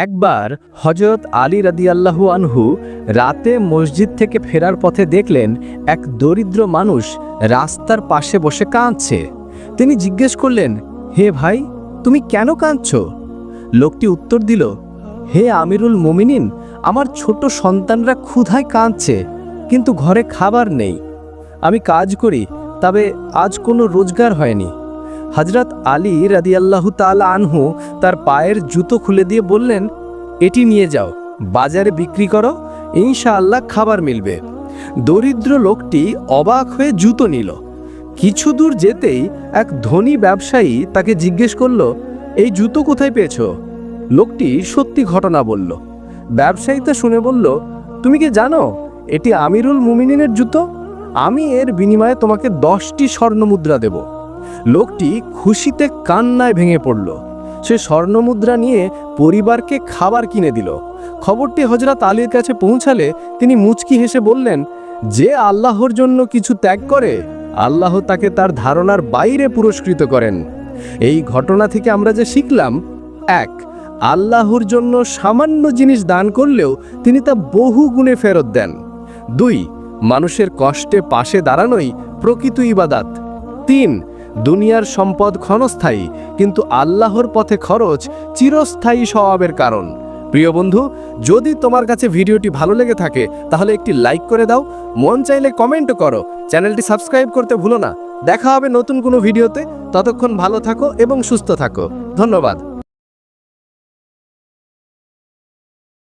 একবার হজরত আলী রাদিয়াল্লাহু আনহু রাতে মসজিদ থেকে ফেরার পথে দেখলেন এক দরিদ্র মানুষ রাস্তার পাশে বসে কাঁদছে। তিনি জিজ্ঞেস করলেন, হে ভাই, তুমি কেন কাঁদছ? লোকটি উত্তর দিল, হে আমিরুল মোমিনিন, আমার ছোট সন্তানরা ক্ষুধায় কাঁদছে, কিন্তু ঘরে খাবার নেই। আমি কাজ করি, তবে আজ কোনো রোজগার হয়নি। হজরত আলী রাদিয়াল্লাহু তাআলা আনহু তার পায়ের জুতো খুলে দিয়ে বললেন, এটি নিয়ে যাও, বাজারে বিক্রি করো, ইনশাআল্লাহ খাবার মিলবে। দরিদ্র লোকটি অবাক হয়ে জুতো নিল। কিছু দূর যেতেই এক ধনী ব্যবসায়ী তাকে জিজ্ঞেস করল, এই জুতো কোথায় পেয়েছ? লোকটি সত্যি ঘটনা বলল। ব্যবসায়ী তা শুনে বলল, তুমি কি জানো, এটি আমিরুল মুমিনিনের জুতো? আমি এর বিনিময়ে তোমাকে দশটি স্বর্ণমুদ্রা দেব। লোকটি খুশিতে কান্নায় ভেঙে পড়ল। সে স্বর্ণমুদ্রা নিয়ে পরিবারকে খাবার কিনে দিল। খবরটি হজরত আলীর কাছে পৌঁছালে তিনি মুচকি হেসে বললেন, যে আল্লাহর জন্য কিছু ত্যাগ করে, আল্লাহ তাকে তার ধারণার বাইরে পুরস্কৃত করেন। এই ঘটনা থেকে আমরা যে শিখলাম, এক, আল্লাহর জন্য সামান্য জিনিস দান করলেও তিনি তা বহু গুণে ফেরত দেন। দুই, মানুষের কষ্টে পাশে দাঁড়ানোই প্রকৃত ইবাদাত। তিন দুনিয়ার সম্পদ ক্ষণস্থায়ী, কিন্তু আল্লাহর পথে খরচ চিরস্থায়ী স্বভাবের কারণ। প্রিয় বন্ধু, যদি তোমার কাছে ভিডিওটি ভালো লেগে থাকে, তাহলে একটি লাইক করে দাও, মন চাইলে কমেন্টও করো, চ্যানেলটি সাবস্ক্রাইব করতে ভুলো না। দেখা হবে নতুন কোনো ভিডিওতে, ততক্ষণ ভালো থাকো এবং সুস্থ থাকো। ধন্যবাদ।